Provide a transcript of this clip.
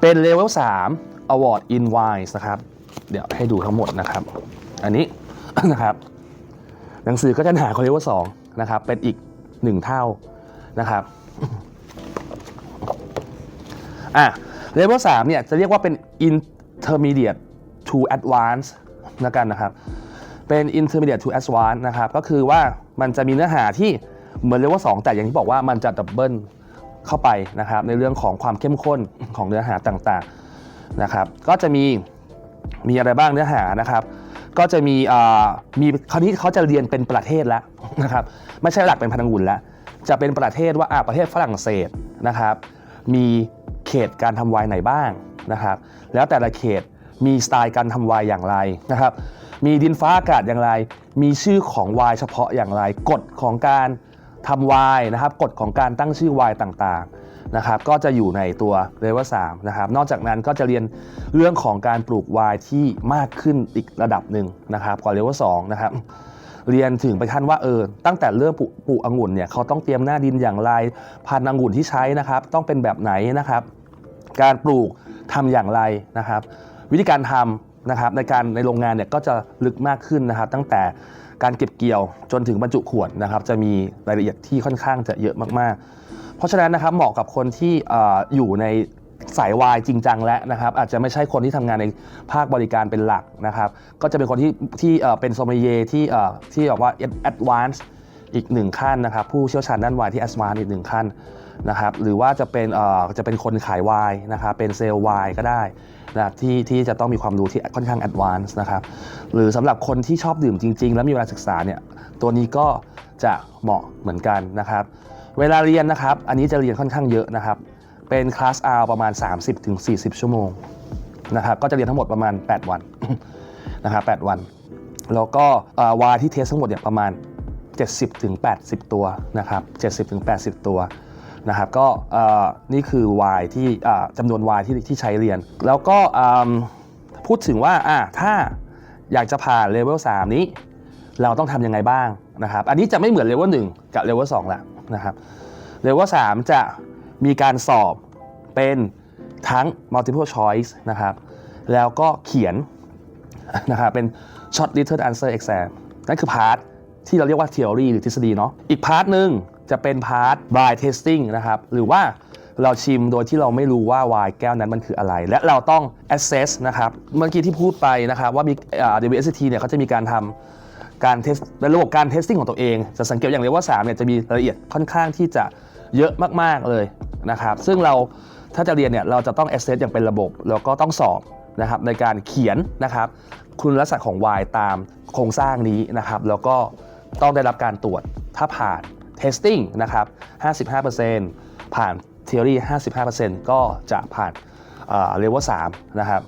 เป็นเลเวล3 Award in Wines นะครับ เดี๋ยวให้ดูทั้งหมดนะครับ อันนี้นะครับ หนังสือก็จะหนาขอเลเวล2นะครับ เป็นอีก 1 เท่านะครับอะเลเวล3เนี่ยจะเรียกว่าเป็น intermediate to advanced นะกันนะครับ เป็น intermediate to advanced นะครับ ก็คือว่ามันจะมีเนื้อหาที่เหมือนเลเวล2แต่อย่างที่บอกว่ามันจะดับเบิล เข้าไปนะครับในเรื่องของความเข้มข้นของเนื้อหาต่างๆนะครับ ก็จะมีมีอะไรบ้างเนื้อหานะครับ ก็จะมีอ่ามีคราวนี้เขาจะเรียนเป็นประเทศแล้วนะครับไม่ใช่หลักเป็นพันธงุ่นแล้วจะเป็นประเทศว่าอ่าประเทศฝรั่งเศสนะครับ มีเขตการทำไวน์ไหนบ้างนะครับ แล้วแต่ละเขตมีสไตล์การทำไวน์อย่างไรนะครับ มีดินฟ้าอากาศอย่างไร มีชื่อของไวน์เฉพาะอย่างไร กฎของการ ทำไวน์นะครับกฎของการตั้งชื่อไวน์ต่างๆนะครับก็จะอยู่ในตัวเลเวล3นะครับนอกจากนั้นก็จะเรียนเรื่องของการปลูกไวน์ที่มากขึ้นอีกระดับหนึ่งนะครับกว่าเลเวล2นะครับเรียนถึงไปขั้นว่าเออตั้งแต่เริ่มปลูกปลูกองุ่นเนี่ยเขาต้องเตรียมหน้าดินอย่างไรพันธุ์องุ่นที่ใช้นะครับ ต้องเป็นแบบไหนนะครับ การปลูกทำอย่างไรนะครับ วิธีการทำนะครับในการในโรงงานเนี่ยก็จะลึกมากขึ้นนะครับ ตั้งแต่ การเก็บเกี่ยวจนถึงบรรจุขวดนะครับจะมีรายละเอียดที่ค่อนข้างจะเยอะมากๆ เพราะฉะนั้นนะครับเหมาะกับคนที่ออยู่ในสายวายจริงจังแล้วนะครับอาจจะไม่ใช่คนที่ทำงานในภาคบริการเป็นหลักนะครับก็จะเป็นคนที่ที่เป็นโซมเยที่ที่บอกว่า advanced อีกหนึ่งขั้นนะครับผู้เชี่ยวชาญด้านวายที่ advanced อีกหนึ่งขั้น นะครับหรือว่าจะเป็นเอ่อจะเป็นคนขายวายนะครับเป็นเซลล์วายก็ได้นะครับที่ที่จะต้องมีความรู้ที่ค่อนข้าง advanced นะครับหรือสำหรับคนที่ชอบดื่มจริง ๆ แล้วมีเวลาศึกษาเนี่ยตัวนี้ก็จะเหมาะเหมือนกันนะครับเวลาเรียนนะครับอันนี้จะเรียนค่อนข้างเยอะนะครับเป็นคลาส R ประมาณ 30-40 ชั่วโมงนะครับก็จะเรียนทั้งหมดประมาณ 8 วันนะครับ8วันแล้วก็วายที่เทสทั้งหมดเนี่ยประมาณ 70-80 ตัวนะครับ70-80 ตัว นะครับก็นี่คือวายที่จำนวนวายที่ที่ใช้เรียน แล้วก็พูดถึงว่าถ้าอยากจะผ่านเลเวล3นี้ เราต้องทำยังไงบ้างนะครับ อันนี้จะไม่เหมือนเลเวล1กับเลเวล2แล้วนะครับเลเวล3จะมีการสอบเป็นทั้ง multiple choice นะครับ แล้วก็เขียนนะครับเป็น short written answer exam นั่นคือพาร์ทที่เราเรียกว่า theory หรือทฤษฎีเนาะ อีกพาร์ทหนึ่ง จะเป็นพาร์ท blind tasting นะครับ หรือว่าเราชิมโดยที่เราไม่รู้ว่า wine แก้วนั้นมันคืออะไร และเราต้อง assess นะครับ เมื่อกี้ที่พูดไปนะครับว่ามี WST เนี่ยเขาจะมีการทำการเทสเป็นระบบการเทสติ้งของตัวเอง จะสังเกตอย่างเดียวว่า3เนี่ยจะมีรายละเอียดค่อนข้างที่จะเยอะมากๆเลยนะครับ ซึ่งเราถ้าจะเรียนเนี่ยเราจะต้อง assess อย่างเป็นระบบ แล้วก็ต้องสอบนะครับในการเขียนนะครับคุณลักษณะของ Y ตามโครงสร้างนี้นะครับ แล้วก็ต้องได้รับการตรวจถ้าผ่าน testing นะครับ 55%ผ่าน theory 55%ก็จะผ่านเลเวล3นะครับ